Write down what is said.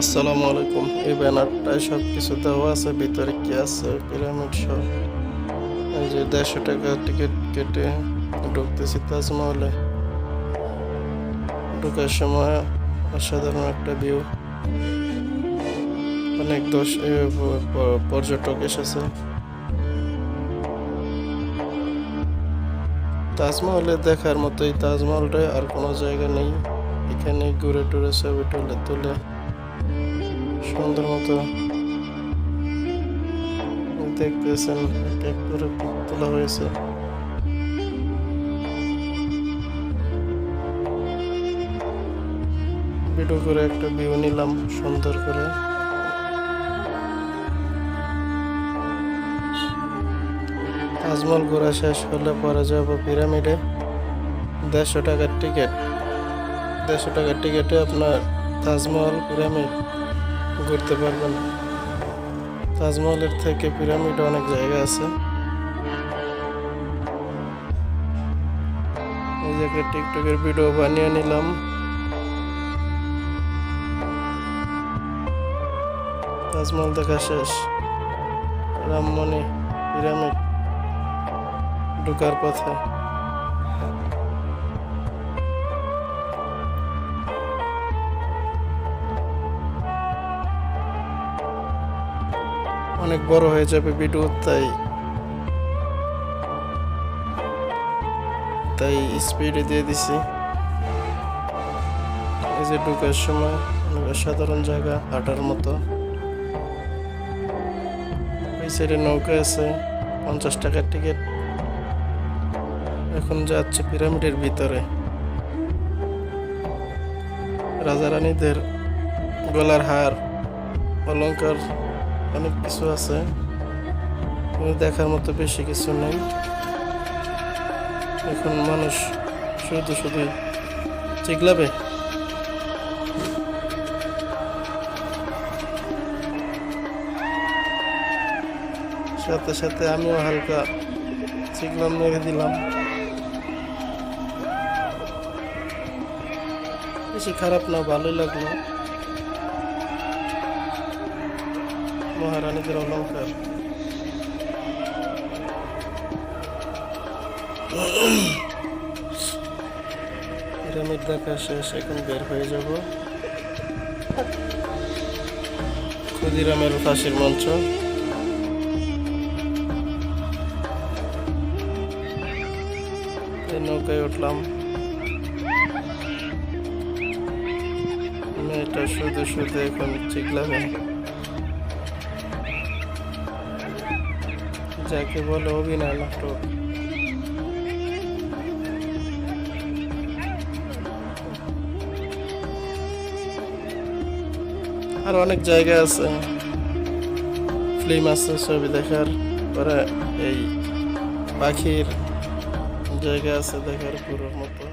আসসালামু আলাইকুম। এই ব্যানারটায় সব কিছু দেওয়া আছে, ভিতরে কি আছে? পিরামিড সব এই যে দেড়শো টাকা টিকিট কেটে ঢুকতেছি তাজমহলে। ঢোকার সময় অসাধারণ একটা ভিউ অনেক দশ পর্যটক এসেছে। তাজমহলে দেখার মতোই তাজমহলটায় আর কোনো জায়গা নেই। এখানে ঘুরে টুরে ছবি টুলে তুলে সুন্দর মতো দেখতেছেন তোলা হয়েছে। ভিডিও করে একটা ভিউ নিলাম সুন্দর করে। তাজমহল ঘোরা শেষ হলে পরে যাব পিরামিডে। দেড়শো টাকার টিকিট দেড়শো টাকার টিকিটে আপনার তাজমহল পিরামিড ঘুরতে পারবেন। তাজমহলের থেকে পিরামিড অনেক জায়গা আছে। এই যে একটা টিকটকের ভিডিও বানিয়ে নিলাম। তাজমহল দেখা শেষ। রামমণি পিরামিড ঢোকার পথে। অনেক বড় হয়ে যাবে ভিডিও তাই তাই স্পিডে দিয়ে দিছি। এই যে ঢুকার সময় সাধারণ জায়গা হাঁটার মতো। ওই সাইডে নৌকা আছে, পঞ্চাশ টাকার টিকিট এখন যাচ্ছে পিরামিডের ভিতরে। রাজা রানীদের গলার হার, অলংকার অনেক কিছু আছে। দেখার মতো বেশি কিছু নেই। এখন মানুষ শুধু শুধু চিগলাবে। সাথে সাথে আমিও হালকা চিগলাম মেরে দিলাম। বেশি খারাপ না, ভালোই লাগল। মহারানীদের অলঙ্কার পিরামিড দেখা শেষ, এখন বের হয়ে যাব। ক্ষুদিরামের ফাঁসির মঞ্চ। নৌকায় উঠলাম। মেয়েটা শুধু শুধু এখন চিকলাবে যাকে বলে অভিনয় নাটক। আর অনেক জায়গা আছে। ফিল্ম আছে ছবি দেখার পরে এই পাখির জায়গা আছে দেখার পুরোর মতো।